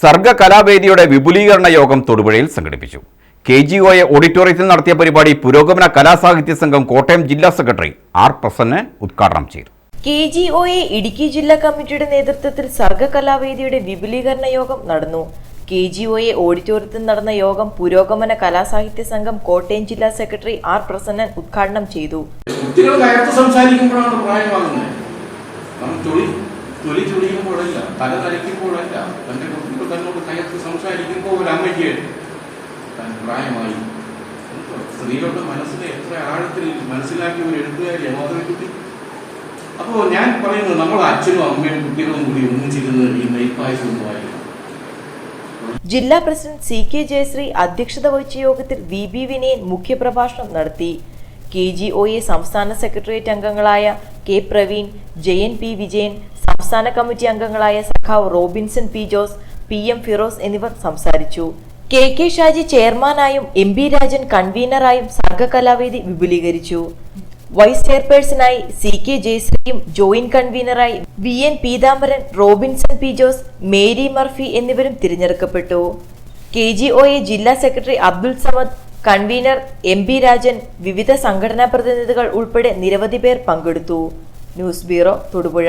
സർഗ കലാവേദിയുടെ വിപുലീകരണ യോഗം തൊടുപുഴയിൽ സംഘടിപ്പിച്ചു. കെ ജി ഒ എ ഓഡിറ്റോറിയത്തിൽ നടത്തിയ പരിപാടി പുരോഗമന കലാസാഹിത്യ സംഘം കോട്ടയം ജില്ലാ സെക്രട്ടറി ആർ പ്രസന്നൻ ഉദ്ഘാടനം ചെയ്തു. K G O A Idukki ജില്ലാ കമ്മിറ്റിയുടെ നേതൃത്വത്തിൽ സർഗകലാവേദിയുടെ വിപുലീകരണ യോഗം നടന്നു. കെ ജി ഒ എ ഓഡിറ്റോറിയത്തിൽ നടന്ന യോഗം പുരോഗമന കലാസാഹിത്യ സംഘം കോട്ടയം ജില്ലാ സെക്രട്ടറി ആർ പ്രസന്നൻ ഉദ്ഘാടനം ചെയ്തു. കുട്ടികൾ സംസാരിക്കുമ്പോഴാണ് പ്രായമാകുന്നത് നമ്മൾ തൊലി തൊലി ചൊളിയുമ്പോഴല്ല തല തലക്കിപ്പോഴല്ല തന്റെ കുട്ടികൾ തന്നോട് കയർത്ത് സംസാരിക്കുമ്പോൾ ഒരു അമ്മയ്ക്ക് താൻ പ്രായമായി. സ്ത്രീകളുടെ മനസ്സിനെ എത്ര ആഴത്തിൽ മനസ്സിലാക്കി ഒരു എഴുത്തുകാരിയാണ് മാധവിക്കുട്ടി അപ്പോൾ ഞാൻ പറയുന്നത് നമ്മൾ അച്ഛനും അമ്മയും കുട്ടികളും കൂടി ഒന്നിച്ചിരുന്ന് ഈ നെയ്പ്പായസം ജില്ലാ പ്രസിഡന്റ് സി കെ ജയശ്രീ അധ്യക്ഷത വഹിച്ച യോഗത്തിൽ വി ബി വിനയൻ മുഖ്യപ്രഭാഷണം നടത്തി. കെ ജി ഒ എ സംസ്ഥാന സെക്രട്ടേറിയറ്റ് അംഗങ്ങളായ കെ പ്രവീൺ ജയൻ പി വിജയൻ സംസ്ഥാന കമ്മിറ്റി അംഗങ്ങളായ സഖാവ് Robinson P Jose P M Firoz എന്നിവർ സംസാരിച്ചു. കെ കെ ഷാജി ചെയർമാനായും എം ബി രാജൻ കൺവീനറായും സർഗകലാവേദി വിപുലീകരിച്ചു. വൈസ് ചെയർപേഴ്സണായി സി കെ ജയശ്രീയും joint കൺവീനറായി V N Peethambaran Robinson P Jose Mary Murphy എന്നിവരും തിരഞ്ഞെടുക്കപ്പെട്ടു. കെ ജി ഒ എ ജില്ലാ secretary Abdul Samad convener M B Rajan വിവിധ സംഘടനാ പ്രതിനിധികൾ ഉൾപ്പെടെ നിരവധി പേർ പങ്കെടുത്തു. News bureau Thodupuzha.